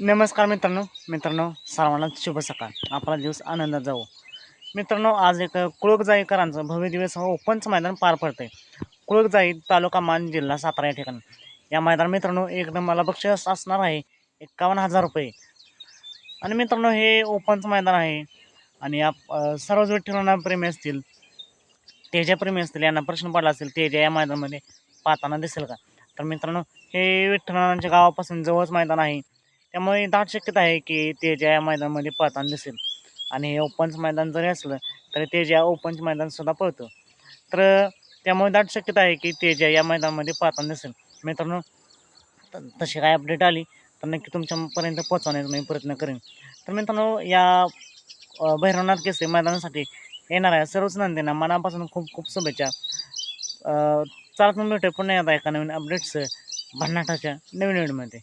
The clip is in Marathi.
नमस्कार मित्रांनो मित्रांनो सर्वांना शुभ सकाळ. आपला दिवस आनंदात जावो. मित्रांनो आज एक कुळकजाईकरांचं भव्य दिवस ओपनचं मैदान पार पडतं आहे कुळकजाई तालुका मान जिल्हा सातारा या ठिकाणी. या मैदान मित्रांनो एक नंबरला बक्षीस असणार आहे. एकावन्न हजार रुपये. आणि मित्रांनो हे ओपनचं मैदान आहे. आणि आप सर्वच विठ्ठलांना प्रेमी असतील. तेजा प्रेमी असतील यांना प्रश्न पडला असेल तेजा या मैदानामध्ये पाहताना दिसेल का? तर मित्रांनो हे विठ्ठलांच्या गावापासून जवळच मैदान आहे. त्यामुळे दाट शक्यता आहे की तेजा या मैदानामध्ये पळताना दिसेल. आणि हे ओपनचं मैदान जरी असलं तरी तेजा ओपनचं मैदानसुद्धा पळतं. तर त्यामुळे दाट शक्यता आहे की तेजा या मैदानामध्ये पळताना दिसेल. मित्रांनो त- तशी काय अपडेट आली तर नक्की तुमच्यापर्यंत पोहोचवण्याचा मी प्रयत्न करेन. तर मित्रांनो या भैरवनाथ केसरी मैदानासाठी येणाऱ्या सर्वच नंदींना मनापासून खूप खूप शुभेच्छा. चालत मग भेटूया पुन्हा एकदा एका नवीन अपडेट्स भन्नाटाच्या नवीन व्हिडिओमध्ये